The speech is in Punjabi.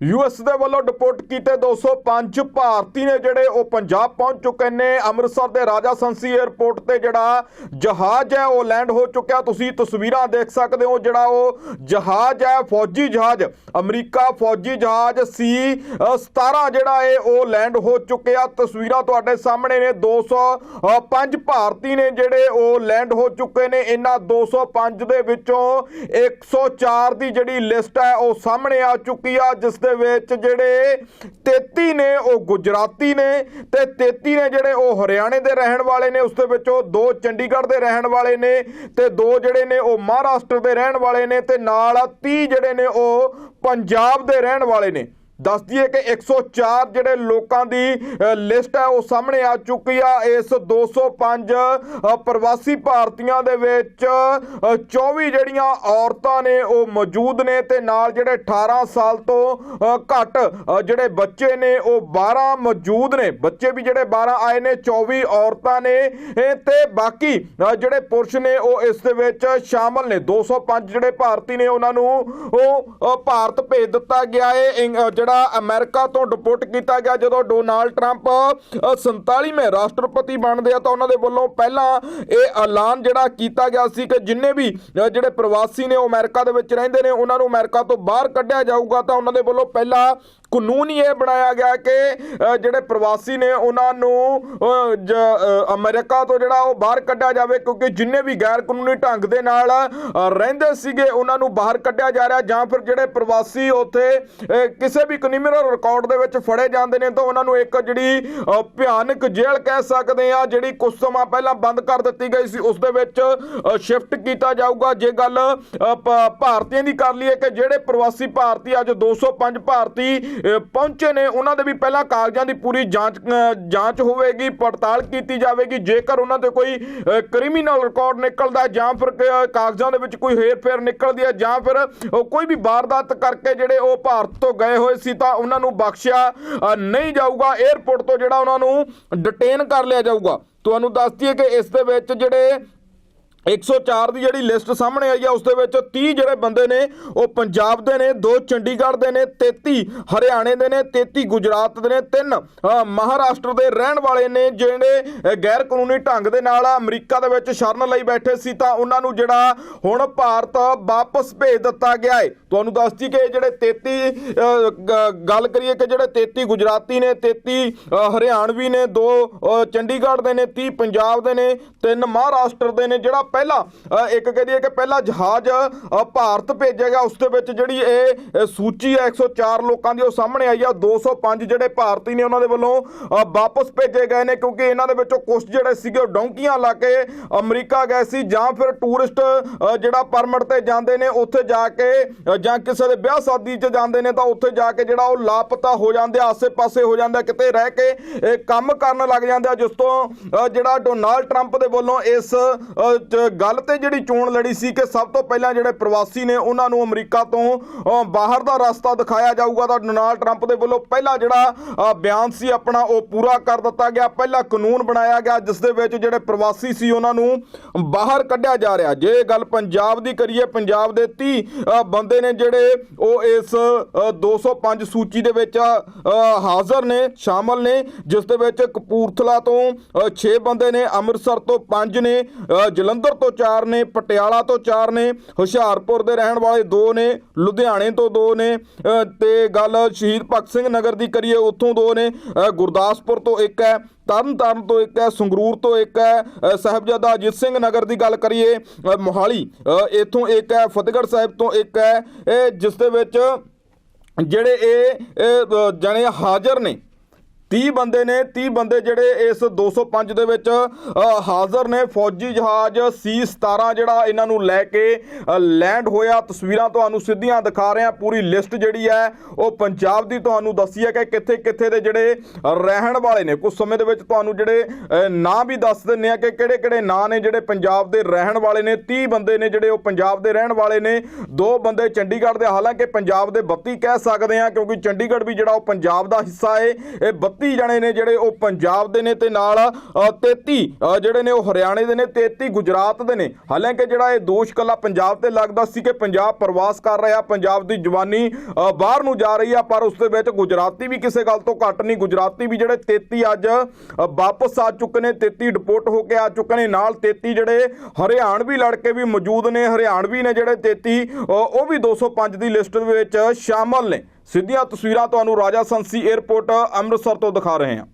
ਯੂਐਸ ਦੇ ਵੱਲੋਂ ਡਿਪੋਰਟ ਕੀਤੇ 205 ਭਾਰਤੀ ਨੇ ਜਿਹੜੇ ਉਹ ਪੰਜਾਬ ਪਹੁੰਚ ਚੁੱਕੇ ਨੇ। ਅੰਮ੍ਰਿਤਸਰ ਦੇ ਰਾਜਾ ਸੰਸੀ 에ਅਰਪੋਰਟ ਤੇ ਜਿਹੜਾ ਜਹਾਜ਼ ਹੈ, ਉਹ ਲੈਂਡ ਹੋ ਚੁੱਕਿਆ। ਤੁਸੀਂ ਤਸਵੀਰਾਂ ਦੇਖ ਸਕਦੇ ਹੋ ਜਿਹੜਾ ਉਹ ਜਹਾਜ਼ ਹੈ, ਫੌਜੀ ਜਹਾਜ਼। ਅਮਰੀਕਾ ਫੌਜੀ ਜਹਾਜ਼ ਸੀ 17 ਜਿਹੜਾ ਹੈ ਉਹ ਲੈਂਡ ਹੋ ਚੁੱਕਿਆ ਤਸਵੀਰਾਂ ਤੁਹਾਡੇ ਸਾਹਮਣੇ ਨੇ। 205 ਭਾਰਤੀ ਨੇ ਜਿਹੜੇ ਉਹ ਲੈਂਡ ਹੋ ਚੁੱਕੇ ਨੇ। ਇਹਨਾਂ 205 ਦੇ ਵਿੱਚੋਂ 104 ਦੀ ਜਿਹੜੀ ਲਿਸਟ ਹੈ, ਉਹ ਸਾਹਮਣੇ ਆ ਚੁੱਕੀ ਆ, ਜਿਸ ਦੇ ਵਿੱਚ ਜਿਹੜੇ 33 ਨੇ, ਉਹ ਗੁਜਰਾਤੀ ਨੇ ਤੇ 33 ਨੇ ਜਿਹੜੇ ਉਹ ਹਰਿਆਣੇ ਦੇ ਰਹਿਣ ਵਾਲੇ ਨੇ, ਉਸ ਦੇ ਵਿੱਚੋਂ ਦੋ ਚੰਡੀਗੜ੍ਹ ਦੇ ਰਹਿਣ ਵਾਲੇ ਨੇ ਤੇ ਦੋ ਜਿਹੜੇ ਨੇ ਉਹ ਮਹਾਰਾਸ਼ਟਰ ਦੇ ਰਹਿਣ ਵਾਲੇ ਨੇ ਤੇ ਨਾਲ 30 ਜਿਹੜੇ ਨੇ ਉਹ ਪੰਜਾਬ ਦੇ ਰਹਿਣ ਵਾਲੇ ਨੇ। ਦੱਸ ਦਈਏ ਕਿ 104 ਜਿਹੜੇ ਲੋਕਾਂ ਦੀ ਲਿਸਟ ਹੈ ਉਹ ਸਾਹਮਣੇ ਆ ਚੁੱਕੀ ਆ। ਇਸ 205 ਅ, ਪ੍ਰਵਾਸੀ ਭਾਰਤੀਆਂ ਦੇ ਵਿੱਚ ਅ, 24 ਜਿਹੜੀਆਂ ਔਰਤਾਂ ਨੇ ਉਹ ਮੌਜੂਦ ਨੇ ਤੇ ਨਾਲ ਜਿਹੜੇ 18 ਸਾਲ ਤੋਂ ਘੱਟ ਜਿਹੜੇ ਬੱਚੇ ਨੇ ਉਹ 12 ਮੌਜੂਦ ਨੇ। ਬੱਚੇ ਵੀ ਜਿਹੜੇ 12 ਆਏ ਨੇ 24 ਔਰਤਾਂ ਨੇ। ਇਹ ਤੇ ਬਾਕੀ ਜਿਹੜੇ ਪੁਰਸ਼ ਨੇ ਉਹ ਇਸ ਦੇ ਵਿੱਚ ਸ਼ਾਮਲ ਨੇ। 205 ਜਿਹੜੇ ਭਾਰਤੀ ਨੇ ਉਹਨਾਂ ਨੂੰ ਉਹ ਭਾਰਤ ਭੇਜ ਦਿੱਤਾ ਗਿਆ ਹੈ ਇੰਗ- ਜਿਹੜਾ ਅਮਰੀਕਾ ਤੋਂ ਡਿਪੋਰਟ ਕੀਤਾ ਗਿਆ ਜਦੋਂ ਡੋਨਾਲਡ ਟਰੰਪ ਅ, 47ਵੇਂ ਰਾਸ਼ਟਰਪਤੀ ਬਣਦੇ ਆ ਤਾਂ ਉਹਨਾਂ ਦੇ ਵੱਲੋਂ ਪਹਿਲਾਂ ਇਹ ਐਲਾਨ ਜਿਹੜਾ ਕੀਤਾ ਗਿਆ ਸੀ ਕਿ ਜਿੰਨੇ ਵੀ ਜਿਹੜੇ ਪ੍ਰਵਾਸੀ ਨੇ ਉਹ ਅਮਰੀਕਾ ਦੇ ਵਿੱਚ ਰਹਿੰਦੇ ਨੇ ਉਹਨਾਂ ਨੂੰ ਅਮਰੀਕਾ ਤੋਂ ਬਾਹਰ ਕੱਢਿਆ ਜਾਊਗਾ ਤਾਂ ਉਹਨਾਂ ਦੇ ਵੱਲੋਂ ਪਹਿਲਾਂ ਕਾਨੂੰਨ ਹੀ ਇਹ ਬਣਾਇਆ ਗਿਆ ਕਿ ਜਿਹੜੇ ਪ੍ਰਵਾਸੀ ਨੇ ਉਹਨਾਂ ਨੂੰ ਜ- ਅ, ਅਮਰੀਕਾ ਤੋਂ ਜਿਹੜਾ ਉਹ ਬਾਹਰ ਕੱਢਿਆ ਜਾਵੇ ਕਿਉਂਕਿ ਜਿੰਨੇ ਵੀ ਗੈਰ ਕਾਨੂੰਨੀ ਢੰਗ ਦੇ ਨਾਲ ਰਹਿੰਦੇ ਸੀਗੇ ਉਹਨਾਂ ਨੂੰ ਬਾਹਰ ਕੱਢਿਆ ਜਾ ਰਿਹਾ ਜਾਂ ਫਿਰ ਜਿਹੜੇ ਪ੍ਰਵਾਸੀ ਉੱਥੇ ਕਿਸੇ ਵੀ ਕ੍ਰਿਮੀਨਲ ਰਿਕਾਰਡ ਦੇ ਵਿੱਚ ਫੜੇ ਜਾਂਦੇ ਨੇ ਤਾਂ ਉਹਨਾਂ ਨੂੰ ਇੱਕ ਜਿਹੜੀ ਭਿਆਨਕ ਜੇਲ੍ਹ ਕਹਿ ਸਕਦੇ ਆ ਜਿਹੜੀ ਕੁਝ ਸਮਾਂ ਪਹਿਲਾਂ ਬੰਦ ਕਰ ਦਿੱਤੀ ਗਈ ਸੀ ਉਸ ਦੇ ਵਿੱਚ ਸ਼ਿਫਟ ਕੀਤਾ ਜਾਊਗਾ। ਜੇ ਗੱਲ ਅ, ਭਾਰਤੀਆਂ ਦੀ ਕਰ ਲਈਏ ਕਿ ਜਿਹੜੇ ਪ੍ਰਵਾਸੀ ਭਾਰਤੀ ਅੱਜ 205 ਭਾਰਤੀ ਪਹੁੰਚੇ ਨੇ, ਉਹਨਾਂ ਦੇ ਵੀ ਪਹਿਲਾਂ ਕਾਗਜ਼ਾਂ ਦੀ ਪੂਰੀ ਜਾਂਚ ਜਾਂਚ ਹੋਵੇਗੀ, ਪੜਤਾਲ ਕੀਤੀ ਜਾਵੇਗੀ। ਜੇਕਰ ਉਹਨਾਂ ਤੇ ਕੋਈ ਕ੍ਰਿਮੀਨਲ ਰਿਕਾਰਡ ਨਿਕਲਦਾ ਜਾਂ ਫਿਰ ਕਾਗਜ਼ਾਂ ਦੇ ਵਿੱਚ ਕੋਈ ਹੇਰ-ਫੇਰ ਨਿਕਲਦੀ ਹੈ ਜਾਂ ਫਿਰ ਉਹ ਕੋਈ ਵੀ ਵਾਰਦਾਤ ਕਰਕੇ ਜਿਹੜੇ ਉਹ ਭਾਰਤ ਤੋਂ ਗਏ ਹੋਏ ਸੀ ਤਾਂ ਉਹਨਾਂ ਨੂੰ ਬਖਸ਼ਿਆ ਨਹੀਂ ਜਾਊਗਾ। 에ਅਰਪੋਰਟ ਤੋਂ ਜਿਹੜਾ ਉਹਨਾਂ ਨੂੰ ਡਿਟੇਨ ਕਰ ਲਿਆ ਜਾਊਗਾ। ਤੁਹਾਨੂੰ ਦੱਸ ਦਈਏ ਕਿ ਇਸ ਦੇ ਵਿੱਚ ਜਿਹੜੇ 104 ਦੀ ਜਿਹੜੀ ਲਿਸਟ ਸਾਹਮਣੇ ਆਈ ਆ, ਉਸ ਦੇ ਵਿੱਚ 30 ਜਿਹੜੇ ਬੰਦੇ ਨੇ, ਉਹ ਪੰਜਾਬ ਦੇ ਨੇ, ਦੋ ਚੰਡੀਗੜ੍ਹ ਦੇ ਨੇ 33 ਹਰਿਆਣੇ ਦੇ ਨੇ 33 ਗੁਜਰਾਤ ਦੇ ਨੇ, ਤਿੰਨ ਮਹਾਰਾਸ਼ਟਰ ਦੇ ਰਹਿਣ ਵਾਲੇ ਨੇ ਜਿਹੜੇ ਗੈਰ ਕਾਨੂੰਨੀ ਢੰਗ ਦੇ ਨਾਲ ਅਮਰੀਕਾ ਦੇ ਵਿੱਚ ਸ਼ਰਨ ਲਈ ਬੈਠੇ ਸੀ, ਤਾਂ ਉਹਨਾਂ ਨੂੰ ਜਿਹੜਾ ਹੁਣ ਭਾਰਤ ਵਾਪਸ ਭੇਜ ਦਿੱਤਾ ਗਿਆ ਹੈ ਤੁਹਾਨੂੰ ਦੱਸਦੀ ਕਿ ਜਿਹੜੇ 33 ਗੱਲ ਕਰੀਏ ਕਿ ਜਿਹੜੇ 33 ਗੁਜਰਾਤੀ ਨੇ 33 ਹਰਿਆਣਵੀ ਨੇ, ਦੋ ਚੰਡੀਗੜ੍ਹ ਦੇ ਨੇ 30 ਪੰਜਾਬ ਦੇ ਨੇ, ਤਿੰਨ ਮਹਾਰਾਸ਼ਟਰ ਦੇ ਨੇ, ਜਿਹੜਾ ਪਹਿਲਾਂ ਅ, ਇੱਕ ਕਹਦੀਏ ਕਿ ਪਹਿਲਾ ਜਹਾਜ਼ ਭਾਰਤ ਭੇਜੇਗਾ। ਉਸ ਦੇ ਵਿੱਚ ਜਿਹੜੀ ਇਹ ਸੂਚੀ ਹੈ 104 ਲੋਕਾਂ ਦੀ ਉਹ ਸਾਹਮਣੇ ਆਈ ਆ। 205 ਜਿਹੜੇ ਭਾਰਤੀ ਨੇ ਉਹਨਾਂ ਦੇ ਵੱਲੋਂ ਵਾਪਸ ਭੇਜੇ ਗਏ ਨੇ ਕਿਉਂਕਿ ਇਹਨਾਂ ਦੇ ਵਿੱਚੋਂ ਕੁਝ ਜਿਹੜੇ ਸੀਗੇ ਉਹ ਡੌਂਕੀਆਂ ਲਾ ਕੇ ਅਮਰੀਕਾ ਗਏ ਸੀ ਜਾਂ ਫਿਰ ਟੂਰਿਸਟ ਜਿਹੜਾ ਪਰਮਿਟ ਤੇ ਜਾਂਦੇ ਨੇ ਉੱਥੇ ਜਾ ਕੇ ਜਾਂ ਕਿਸੇ ਦੇ ਵਿਆਹ ਸ਼ਾਦੀ 'ਚ ਜਾਂਦੇ ਨੇ ਤਾਂ ਉੱਥੇ ਜਾ ਕੇ ਜਿਹੜਾ ਉਹ ਲਾਪਤਾ ਹੋ ਜਾਂਦੇ ਆਸੇ-ਪਾਸੇ ਹੋ ਜਾਂਦਾ ਕਿਤੇ ਰਹਿ ਕੇ ਇਹ ਕੰਮ ਕਰਨ ਲੱਗ ਜਾਂਦੇ ਆ ਜਿਸ ਤੋਂ ਜਿਹੜਾ ਡੋਨਾਲਡ ਟਰੰਪ ਦੇ ਵੱਲੋਂ ਇਸ ਗੱਲ ਤੇ ਜਿਹੜੀ ਚੋਣ ਲੜੀ ਸੀ ਕਿ ਸਭ ਤੋਂ ਪਹਿਲਾਂ ਜਿਹੜੇ ਪ੍ਰਵਾਸੀ ਨੇ ਉਹਨਾਂ ਨੂੰ ਅਮਰੀਕਾ ਤੋਂ ਬਾਹਰ ਦਾ ਰਸਤਾ ਦਿਖਾਇਆ ਜਾਊਗਾ ਤਾਂ ਡੋਨਾਲਡ ਟਰੰਪ ਦੇ ਵੱਲੋਂ ਪਹਿਲਾ ਜਿਹੜਾ ਬਿਆਨ ਸੀ ਆਪਣਾ ਉਹ ਪੂਰਾ ਕਰ ਦਿੱਤਾ ਗਿਆ ਪਹਿਲਾ ਕਾਨੂੰਨ ਬਣਾਇਆ ਗਿਆ ਜਿਸ ਦੇ ਵਿੱਚ ਜਿਹੜੇ ਪ੍ਰਵਾਸੀ ਸੀ ਉਹਨਾਂ ਨੂੰ ਬਾਹਰ ਕੱਢਿਆ ਜਾ ਰਿਹਾ। ਜੇ ਗੱਲ ਪੰਜਾਬ ਦੀ ਕਰੀਏ ਪੰਜਾਬ ਦੇ 30 ਬੰਦੇ ਨੇ ਜਿਹੜੇ ਉਹ ਇਸ ਅ, 205 ਸੂਚੀ ਦੇ ਵਿੱਚ ਹਾਜ਼ਰ ਨੇ ਸ਼ਾਮਲ ਨੇ ਜਿਸ ਦੇ ਵਿੱਚ ਕਪੂਰਥਲਾ ਤੋਂ 6 ਬੰਦੇ ਨੇ ਅੰਮ੍ਰਿਤਸਰ ਤੋਂ 5 ਨੇ ਜਲੰਧਰ ਜਲੰਧਰ ਤੋਂ 4 ਨੇ ਪਟਿਆਲਾ ਤੋਂ 4 ਨੇ ਹੁਸ਼ਿਆਰਪੁਰ ਦੇ ਰਹਿਣ ਵਾਲੇ 2 ਨੇ ਲੁਧਿਆਣੇ ਤੋਂ 2 ਨੇ ਅ, ਤੇ ਗੱਲ ਸ਼ਹੀਦ ਭਗਤ ਸਿੰਘ ਨਗਰ ਦੀ ਕਰੀਏ ਉੱਥੋਂ 2 ਨੇ ਗੁਰਦਾਸਪੁਰ ਤੋਂ 1 ਹੈ ਤਰਨਤਾਰਨ ਤੋਂ ਇੱਕ ਹੈ ਸੰਗਰੂਰ ਤੋਂ ਇੱਕ ਹੈ ਅ, ਸਾਹਿਬਜ਼ਾਦਾ ਅਜੀਤ ਸਿੰਘ ਨਗਰ ਦੀ ਗੱਲ ਕਰੀਏ ਮੋਹਾਲੀ ਇੱਥੋਂ ਇੱਕ ਹੈ ਫਤਿਹਗੜ੍ਹ ਸਾਹਿਬ ਤੋਂ ਇੱਕ ਹੈ ਇਹ ਜਿਸ ਦੇ ਵਿੱਚ ਜਿਹੜੇ ਇਹ ਜਣੇ ਹਾਜ਼ਰ ਨੇ 30 ਬੰਦੇ ਨੇ 30 ਬੰਦੇ ਜਿਹੜੇ ਇਸ 205 ਦੇ ਵਿੱਚ ਹਾਜ਼ਰ ਨੇ। ਫੌਜੀ ਜਹਾਜ਼ C17 ਜਿਹੜਾ ਇਹਨਾਂ ਨੂੰ ਲੈ ਕੇ ਲੈਂਡ ਹੋਇਆ। ਤਸਵੀਰਾਂ ਤੁਹਾਨੂੰ ਸਿੱਧੀਆਂ ਦਿਖਾ ਰਹੇ ਹਾਂ ਪੂਰੀ ਲਿਸਟ ਜਿਹੜੀ ਹੈ, ਉਹ ਪੰਜਾਬ ਦੀ ਤੁਹਾਨੂੰ ਦੱਸੀ ਹੈ ਕਿ ਕਿੱਥੇ ਕਿੱਥੇ ਦੇ ਜਿਹੜੇ ਰਹਿਣ ਵਾਲੇ ਨੇ। ਕੁਝ ਸਮੇਂ ਦੇ ਵਿੱਚ ਤੁਹਾਨੂੰ ਜਿਹੜੇ ਨਾਂ ਵੀ ਦੱਸ ਦਿੰਨੇ ਆ ਕਿ ਕਿਹੜੇ ਕਿਹੜੇ ਨਾਂ ਨੇ ਜਿਹੜੇ ਪੰਜਾਬ ਦੇ ਰਹਿਣ ਵਾਲੇ ਨੇ। 30 ਬੰਦੇ ਨੇ ਜਿਹੜੇ ਉਹ ਪੰਜਾਬ ਦੇ ਰਹਿਣ ਵਾਲੇ ਨੇ। ਦੋ ਬੰਦੇ ਚੰਡੀਗੜ੍ਹ ਦੇ, ਹਾਲਾਂਕਿ ਪੰਜਾਬ ਦੇ 32 ਕਹਿ ਸਕਦੇ ਆ ਕਿਉਂਕਿ ਚੰਡੀਗੜ੍ਹ ਵੀ ਜਿਹੜਾ ਉਹ ਪੰਜਾਬ ਦਾ ਹਿੱਸਾ ਹੈ ਇਹ 32 ਜਣੇ ਨੇ ਜਿਹੜੇ ਉਹ ਪੰਜਾਬ ਦੇ ਨੇ ਤੇ ਨਾਲ ਅ, 33 ਜਿਹੜੇ ਨੇ ਉਹ ਹਰਿਆਣੇ ਦੇ ਨੇ 33 ਗੁਜਰਾਤ ਦੇ ਨੇ। ਹਾਲਾਂਕਿ ਜਿਹੜਾ ਇਹ ਦੋਸ਼ ਕੱਲਾ ਪੰਜਾਬ ਤੇ ਲੱਗਦਾ ਸੀ ਕਿ ਪੰਜਾਬ ਪ੍ਰਵਾਸ ਕਰ ਰਿਹਾ ਪੰਜਾਬ ਦੀ ਜਵਾਨੀ ਬਾਹਰ ਨੂੰ ਜਾ ਰਹੀ ਆ ਪਰ ਉਸ ਦੇ ਵਿੱਚ ਗੁਜਰਾਤੀ ਵੀ ਕਿਸੇ ਗੱਲ ਤੋਂ ਘੱਟ ਨਹੀਂ। ਗੁਜਰਾਤੀ ਵੀ ਜਿਹੜੇ 33 ਅੱਜ ਵਾਪਸ ਆ ਚੁੱਕੇ ਨੇ 33 ਡਿਪੋਰਟ ਹੋ ਕੇ ਆ ਚੁੱਕੇ ਨੇ। ਨਾਲ 33 ਜਿਹੜੇ ਹਰਿਆਣਵੀ ਲੜਕੇ ਵੀ ਮੌਜੂਦ ਨੇ ਹਰਿਆਣਵੀ ਨੇ ਜਿਹੜੇ 33 ਉਹ ਵੀ 205 ਦੀ ਲਿਸਟ ਦੇ ਵਿੱਚ ਸ਼ਾਮਲ ਨੇ। ਸਿੱਧੀਆਂ ਤਸਵੀਰਾਂ ਤੁਹਾਨੂੰ ਰਾਜਾ ਸੰਸੀ 에ਅਰਪੋਰਟ ਅੰਮ੍ਰਿਤਸਰ ਤੋਂ ਦਿਖਾ ਰਹੇ ਹਾਂ।